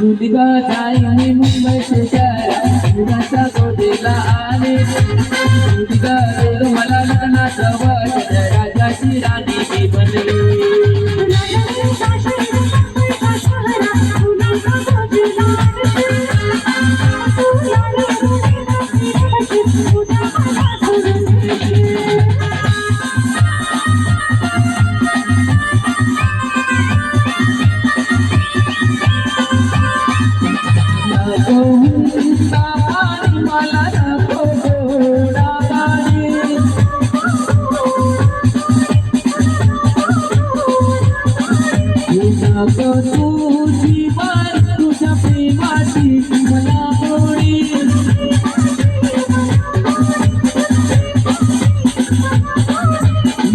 मुलगा जाईने मुंबई शहरात मुलाचा गोदीला आले. मुलगा मला लग्नाचा राणी बनले तुझी तुझ्या प्रेमाची मला होळी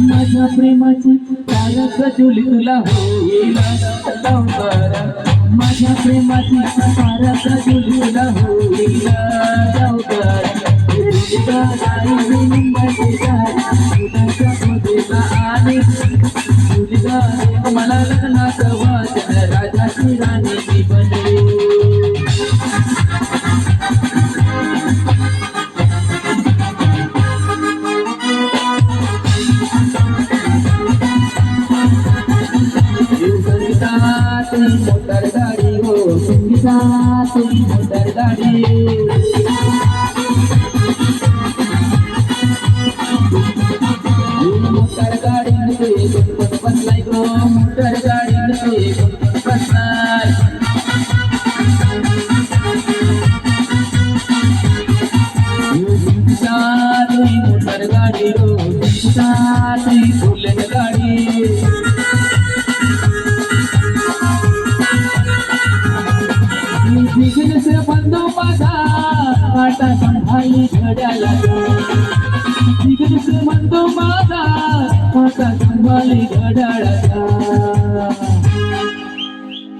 माझ्या प्रेमाची काल प्रज्वलित माझ्या प्रेमाची सारा प्रज्वलित तुला होईल आणि मला लग्न मोटर गाडी हो संगीता तुम्ही मोटर गाडी मोटर गाडी मध्ये कोण कोण बसलाय गो मोटर गाडी मध्ये कोण कोण बसलाय तुम्ही गाडी संगीता तुम्ही बुलेट गाडी। बिझनेस बंदो माझा काटा संभाळी घड्याला बिझनेस बंदो माझा काटा संभाळी घड्याळाचा